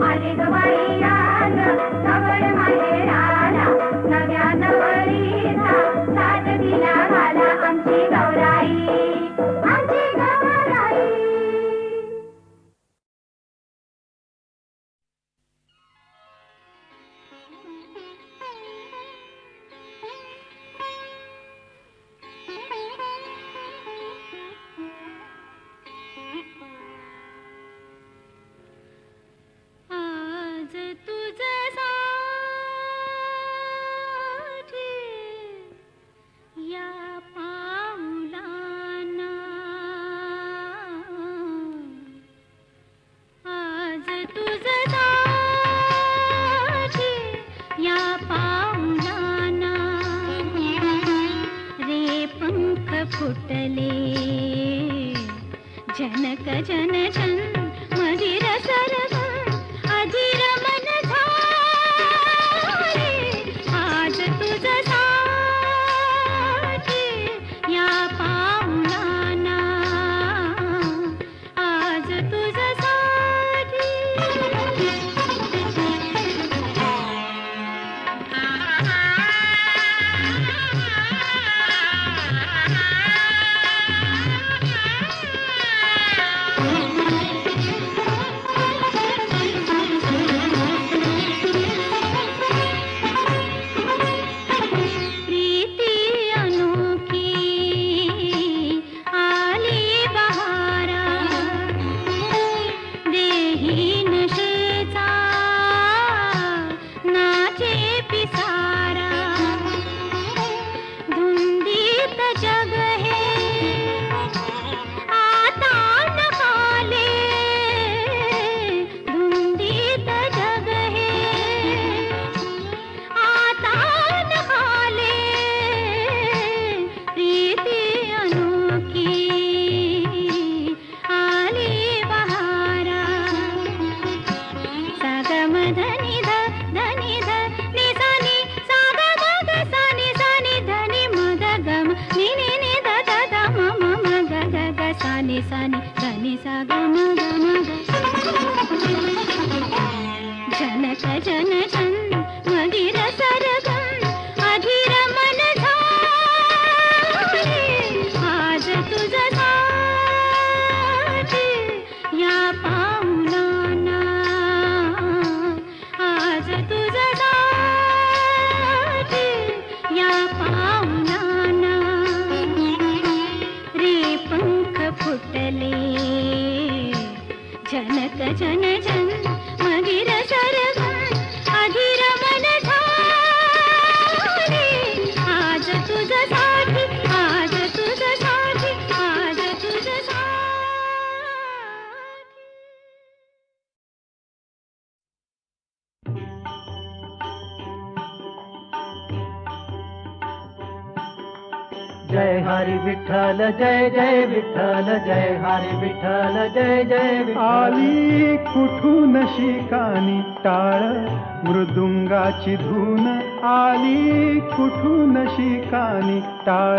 மலிதுவாய் జనక జన జన్ మగిర సర विठ्ठल जय जय विठ्ठल जय हरी विठ्ठल जय जय आली कुठून शिकानी टाळ मृदुंगाची धून. आली कुठून शिकानी टाळ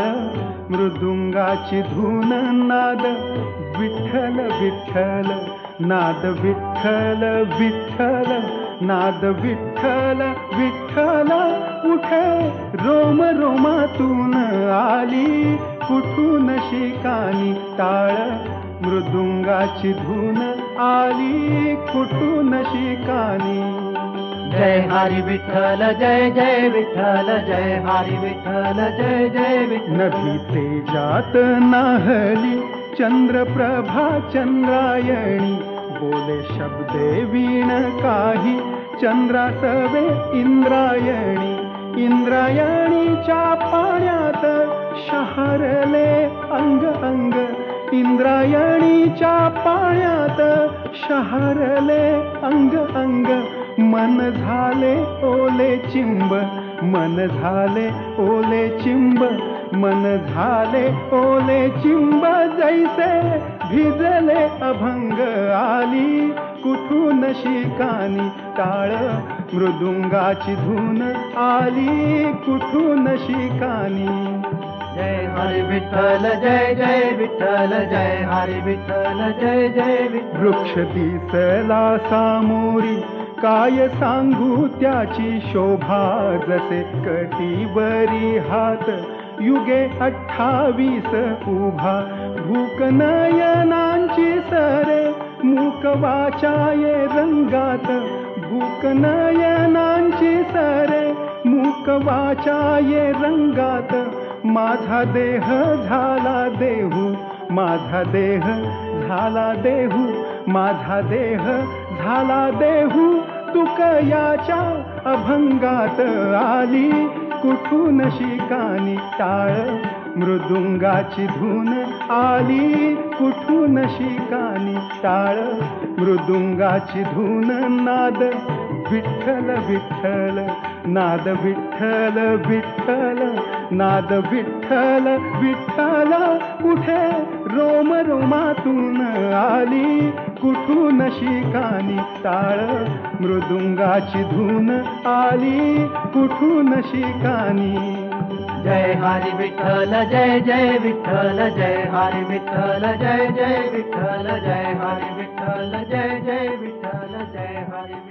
मृदुंगाची धून. नाद विठ्ठल विठ्ठल नाद विठ्ठल विठ्ठल नाद विठ्ठल विठ्ठल. उठे रोम रोमातून. आली कुठून शिकानी टाळ मृदुंगाची धून आली कुठून शिकानी. जय हरी विठ्ठल जय जय विठ्ठल जय हरी विठ्ठल जय जय विठ्ठल. नभी तेजात नाहली चंद्रप्रभा चंद्रायणी. बोले शब्दे वीण काही चंद्रासवे इंद्रायणी. इंद्रायणीच्या पाण्यात शहरले अंग अंग इंद्रायणीच्या पाण्यात शहरले अंग अंग. मन झाले ओले चिंब मन झाले ओले चिंब मन झाले ओले चिंब. जैसे भिजले अभंग आली कुठून शिकानी टाळ मृदुंगाची धून आली कुठून शिकानी? जय हरी विठ्ठल जय जय विठ्ठल जय हरी विठ्ठल जय जय विठ्ठल। वृक्ष दिसला सामोरी काय सांगू त्याची शोभा? जसे कटीवरी हात युगे अठ्ठावीस उभा. भूक नयनांची सरे मूक रंगात. भूक नयनांची सरे मूक रंगात. माझा देह झाला देहू माझा देह झाला देहू माझा देह झाला देहू. तुकयाच्या अभंगात आली कुठून शिकानी टाळ मृदुंगाची धून आली कुठून शिकानी टाळ मृदुंगाची धून नाद विठ्ठल विठ्ठल. नाद विठ्ठल विठ्ठल नाद विठ्ठल विठ्ठल कुठे? रोम रोमातून आली. कुठून शिकानी टाळ? मृदुंगाची धून आली. कुठून शिकानी? जय हरी विठ्ठल जय जय विठ्ठल जय हरी विठ्ठल जय जय विठ्ठल जय हरी विठ्ठल जय जय विठ्ठल जय हरी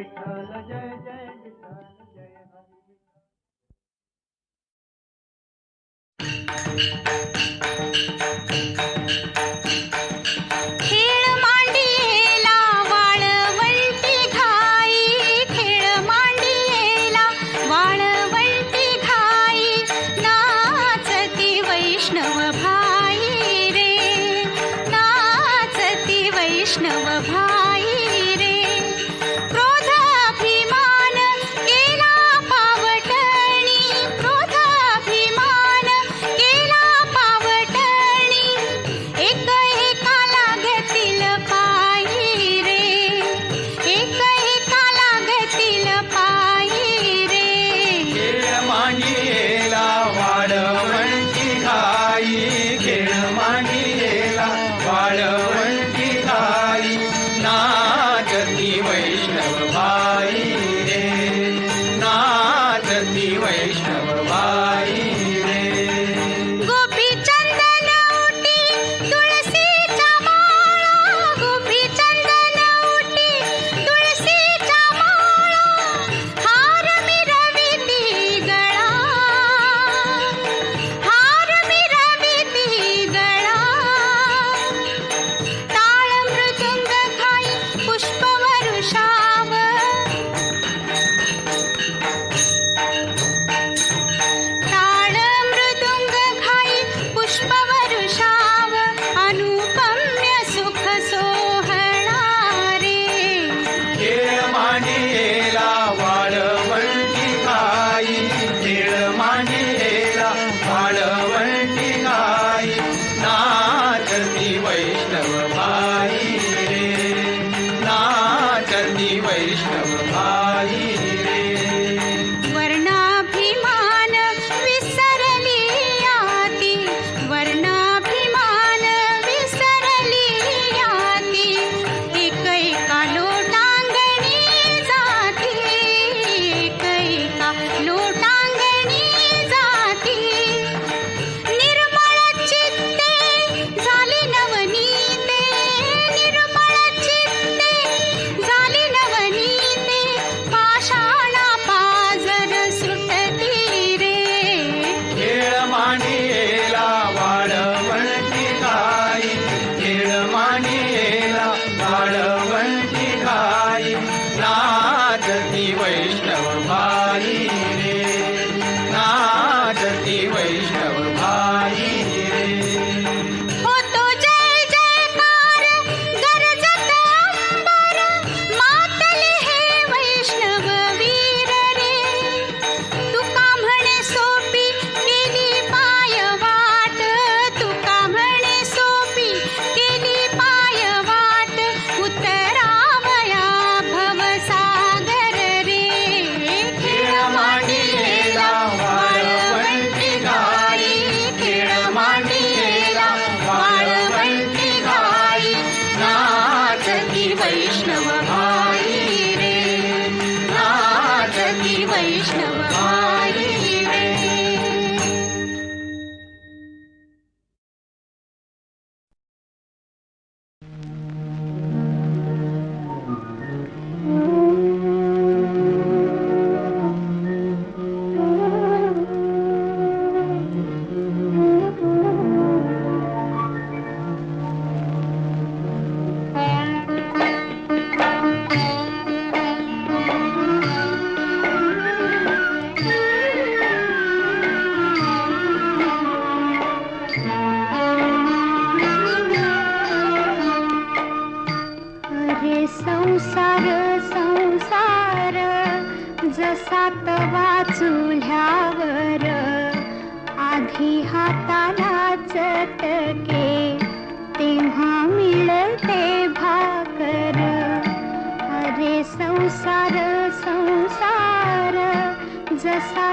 வாழ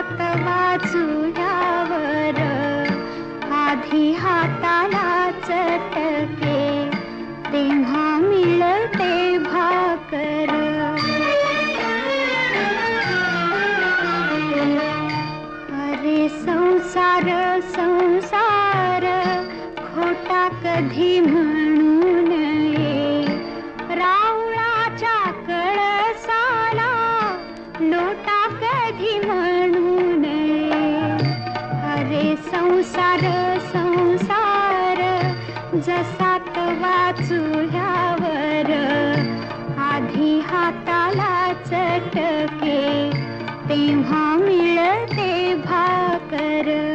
ಸಪ್ತಮ जसात वाचू ह्यावर. आधी हाताला चटके तेव्हा मिळते भाकर.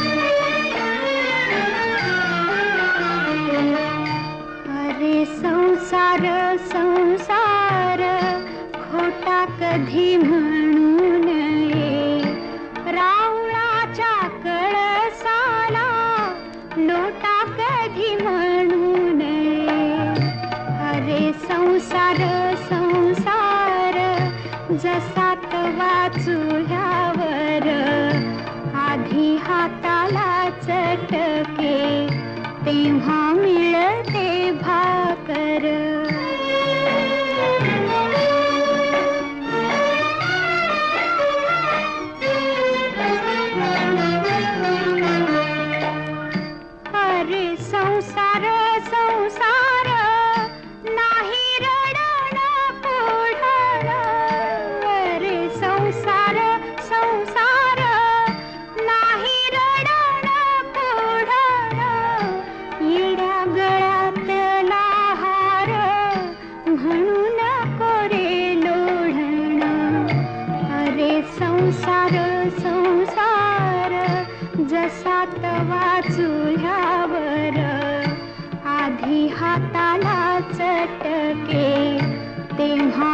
खोटा म्हणून म्हणू नये रावणाच्या कळसाला लोटा कधी म्हणू नये अरे संसार संसार जसात वाचू ह्यावर. आधी हाताला चटके तेव्हा मिळते भाकर. संसार संसार जसा तवा चुल्यावर आधी हाताला चटके तेव्हा